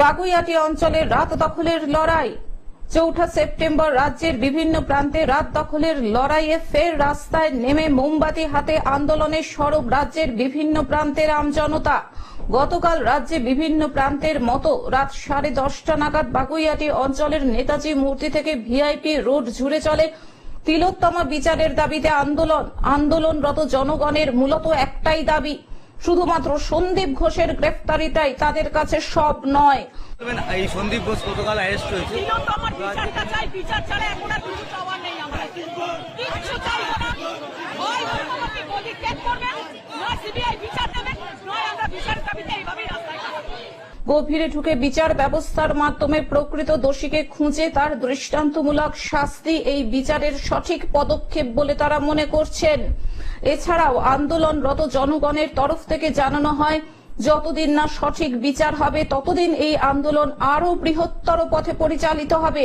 বাগুইয়াটি অঞ্চলে রাত দখলের লড়াই। চৌঠা সেপ্টেম্বর রাজ্যের বিভিন্ন প্রান্তে রাত দখলের লড়াইয়ে ফের রাস্তায় নেমে মোমবাতি হাতে আন্দোলনের সরব রাজ্যের বিভিন্ন প্রান্তের আমজনতা গতকাল রাজ্যে বিভিন্ন প্রান্তের মতো রাত সাড়ে দশটা নাগাদ বাগুইয়াটি অঞ্চলের নেতাজি মূর্তি থেকে ভিআইপি রোড জুড়ে চলে। তিলোত্তমা বিচারের দাবিতে আন্দোলন, আন্দোলনরত জনগণের মূলত একটাই দাবি শুধুমাত্র সন্দীপ ঘোষের গ্রেফতারিটাই তাদের কাছে সব নয়। এই সন্দীপ ঘোষ গতকাল অ্যারেস্ট হয়েছে তিলোত্তমার বিচারটা চাই বিচার ছাড়া এখন আর কিছু চাওয়ার নেই আমরা কিচ্ছু চাইব না হয় আমাকে পদক্ষেপ করবেন নয় সিবিআই বিচার দেবেন নয় আমরা বিচার দাবিতে এইভাবেই রাস্তায় থাকব গভীরে ঢুকে বিচার ব্যবস্থার মাধ্যমে প্রকৃত দোষীকে খুঁজে তার দৃষ্টান্তমূলক শাস্তি এই বিচারের সঠিক পদক্ষেপ বলে তারা মনে করছেন। এছাড়াও আন্দোলনরত জনগণের তরফ থেকে জানানো হয়, যতদিন না সঠিক বিচার হবে, ততদিন এই আন্দোলন আরও বৃহত্তর পথে পরিচালিত হবে।